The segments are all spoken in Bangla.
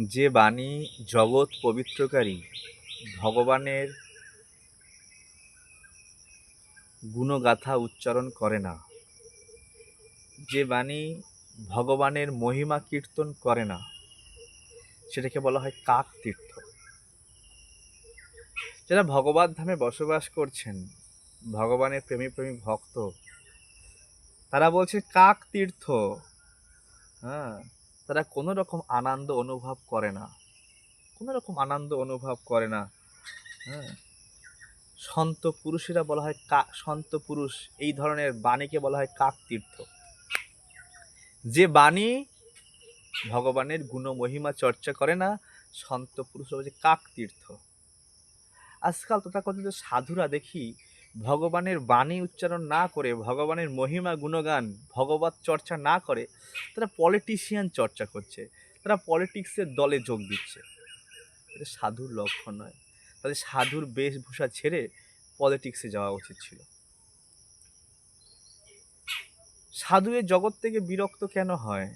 যে বাণী জগৎ পবিত্রকারী, ভগবানের গুণগাথা উচ্চারণ করে না। যে বাণী ভগবানের মহিমা কীর্তন করে না, সেটাকে বলা হয় কাক তীর্থ। যারা ভগবত ধামে বসবাস করছেন, ভগবানের প্রেমী প্রেমী ভক্ত, তারা বলছে কাক তীর্থ। হ্যাঁ তারা কোনো রকম আনন্দ অনুভব করে না। কোনো রকম আনন্দ অনুভব করে না। হ্যাঁ? সন্ত পুরুষেরা বলা হয় কা, সন্ত পুরুষ, এই ধরনের বাণীকে বলা হয় কাক তীর্থ যে বাণী ভগবানের গুণ মহিমা চর্চা করে না, সন্ত পুরুষ বলছে কাক তীর্থ আজকাল তথাকথিত সাধুরা দেখি ভগবানের বাণী উচ্চারণ না করে, ভগবানের মহিমা, গুণগান, ভগবত চর্চা না করে, তারা পলিটিশিয়ান চর্চা করছে। তারা পলিটিক্সের দলে যোগ দিচ্ছে। এটা সাধুর লক্ষণ নয়। তাদের সাধুর বেশভূষা ছেড়ে পলিটিক্সে যাওয়া উচিত ছিল। সাধু এ জগৎ থেকে বিরক্ত কেন হয়?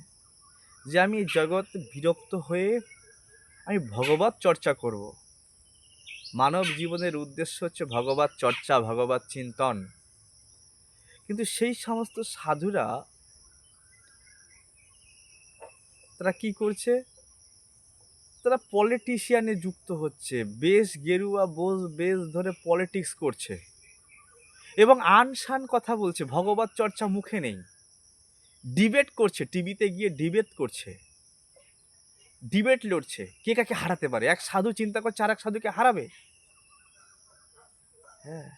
যে আমি এই জগৎ বিরক্ত হয়ে আমি ভগবত চর্চা করব। মানব জীবনের উদ্দেশ্য হচ্ছে ভগবত চর্চা, ভগবত চিন্তন। কিন্তু সেই সমস্ত সাধুরা তারা কি করছে? তারা পলিটিশিয়ানে যুক্ত হচ্ছে। বেশ গেরুয়া বোস বেশ ধরে পলিটিক্স করছে। এবং আনশান কথা বলছে, ভগবত চর্চা মুখে নেই। ডিবেট করছে টিভিতে গিয়ে ডিবেট করছে। ডিবেট লড়ছে। কে কাকে হারাতে পারে? এক সাধু চিন্তা করছে আর এক সাধুকে হারাবে? হ্যাঁ।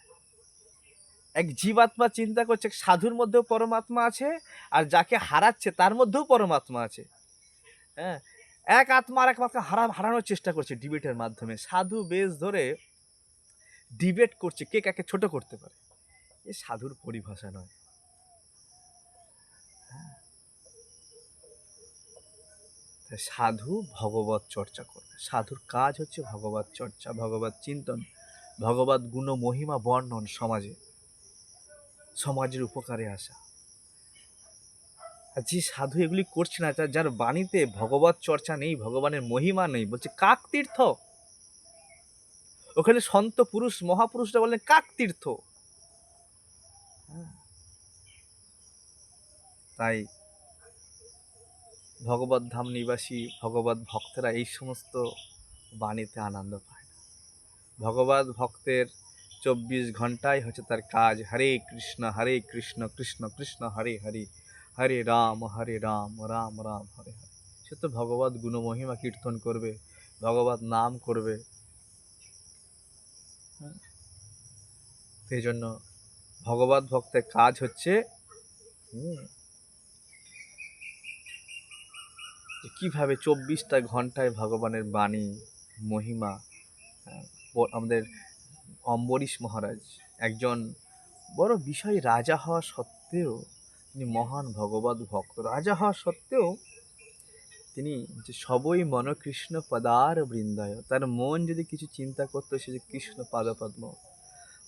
এক জীবাত্মা চিন্তা করছে সাধুর মধ্যেও পরমাত্মা আছে, আর যাকে হারাচ্ছে তার মধ্যেও পরমাত্মা আছে। হ্যাঁ। এক আত্মা আর এক আত্মা হারা, হারানোর চেষ্টা করছে ডিবেটের মাধ্যমে। সাধু বেশ ধরে ডিবেট করছে কে কাকে ছোট করতে পারে। এ সাধুর পরিভাষা নয় হ্যাঁ। তাই সাধু ভগবত চর্চা করবে। সাধুর কাজ হচ্ছে ভগবত চর্চা ভগবত চিন্তন ভগবত গুণ, মহিমা, বর্ণন সমাজে, সমাজের উপকারে আসা। আর যে সাধু এগুলি করছে না, যার বাণীতে ভগবত চর্চা নেই, ভগবানের মহিমা নেই, বলছে কাক তীর্থ। ওখানে সন্ত পুরুষ, মহাপুরুষরা বললেন, কাক তীর্থ। হ্যাঁ। তাই ভগবত ধাম নিবাসী, ভগবত ভক্তরা এই সমস্ত বাণীতে আনন্দ পায় না। ভগবত ভক্তের চব্বিশ ঘন্টায় হচ্ছে তার কাজ। হরে কৃষ্ণ হরে কৃষ্ণ কৃষ্ণ কৃষ্ণ, হরে হরে হরে রাম হরে রাম রাম রাম, হরে হরে। সে তো ভগবত গুণমহিমা কীর্তন করবে, ভগবত নাম করবে। সেই জন্য ভগবত ভক্তের কাজ হচ্ছে হুম, যে কীভাবে চব্বিশটা ঘন্টায় ভগবানের বাণী, মহিমা আমাদের অম্বরীশ মহারাজ, একজন বড় বিষয় রাজা হওয়া সত্ত্বেও তিনি মহান ভগবত ভক্ত, রাজা হওয়া সত্ত্বেও তিনি যে সবই মন কৃষ্ণ পদার বৃন্দায়, তার মন যদি কিছু চিন্তা করতো, সে যে কৃষ্ণ পাদপদ্ম।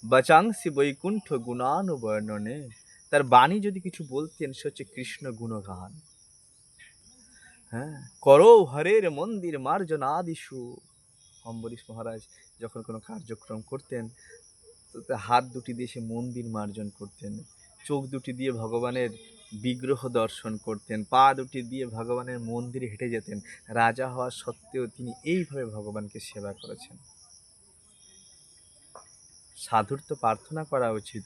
বাচাংসি বৈকুণ্ঠ গুণানুবর্ণনে, তার বাণী যদি কিছু বলতেন, সে হচ্ছে কৃষ্ণ গুণগান। হ্যাঁ? করো হরের মন্দির মার্জনাদিশু অম্বরীশ মহারাজ যখন কোনো কার্যক্রম করতেন হাত দুটি দিয়ে সে মন্দির মার্জন করতেন। চোখ দুটি দিয়ে ভগবানের বিগ্রহ দর্শন করতেন। পা দুটি দিয়ে ভগবানের মন্দিরে হেঁটে যেতেন। রাজা হওয়া সত্ত্বেও তিনি এইভাবে ভগবানকে সেবা করেছেন। সাধুর তো প্রার্থনা করা উচিত।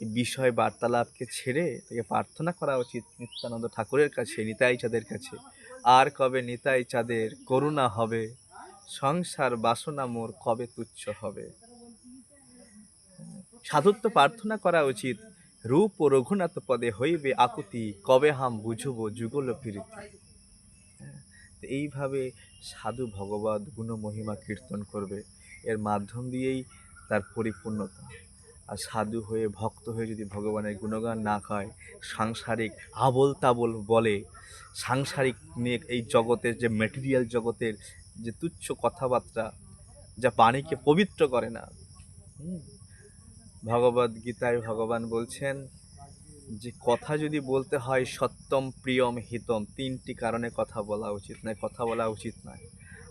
বিষয় বার্তালাপকে ছেড়ে তাকে প্রার্থনা করা উচিত নিত্যানন্দ ঠাকুরের কাছে নিতাই চাঁদের কাছে। আর কবে নিতাই চাঁদের করুণা হবে সংসার বাসনা মোর কবে তুচ্ছ হবে? সাধুত্ব প্রার্থনা করা উচিত রূপ ও রঘুনাথ পদে হইবে আকুতি কবে হাম বুঝব যুগল প্রীতি। হ্যাঁ, তো এইভাবে সাধু ভগবত গুণ মহিমা কীর্তন করবে এর মাধ্যম দিয়েই তার পরিপূর্ণতা। আর সাধু হয়ে, ভক্ত হয়ে যদি ভগবানের গুণগান না খায়, সাংসারিক আবল তাবল বলে, সাংসারিক নিয়ে এই জগতের যে মেটেরিয়াল জগতের যে তুচ্ছ কথাবার্তা, যা পানিকে পবিত্র করে না ভগবদ গীতায় ভগবান বলছেন যে কথা যদি বলতে হয়, সত্যম প্রিয়ম হিতম, তিনটি কারণে কথা বলা উচিত নয়, কথা বলা উচিত নয়।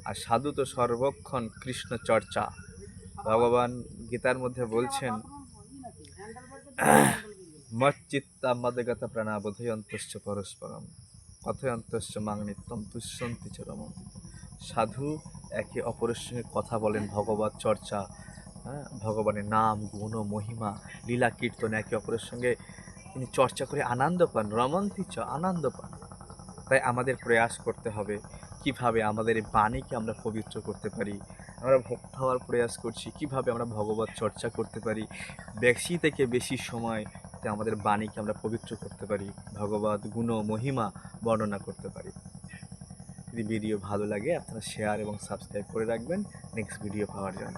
আর সাধু তো সর্বক্ষণ কৃষ্ণ চর্চা ভগবান গীতার মধ্যে বলছেন মদগত প্রাণাবোধয়ন্তশ্চ পরস্পরম, কথয়ন্তশ্চ মাং তুষ্যন্তি চ রমন্তি সাধু একে অপরের সঙ্গে কথা বলেন ভগবত চর্চা হ্যাঁ ভগবানের নাম, গুণ, মহিমা, লীলা, কীর্তন একে অপরের সঙ্গে তিনি চর্চা করে আনন্দ পান রমন্তি চ আনন্দ পান। তাই আমাদের প্রয়াস করতে হবে কীভাবে আমাদের এই বাণীকে আমরা পবিত্র করতে পারি। আমরা ভক্ত হওয়ার প্রয়াস করছি। কীভাবে আমরা ভগবত চর্চা করতে পারি? বেশি থেকে বেশি সময় আমাদের বাণীকে আমরা পবিত্র করতে পারি, ভগবত গুণ মহিমা বর্ণনা করতে পারি। যদি ভিডিও ভালো লাগে আপনারা শেয়ার এবং সাবস্ক্রাইব করে রাখবেন। নেক্সট ভিডিও পাওয়ার জন্য।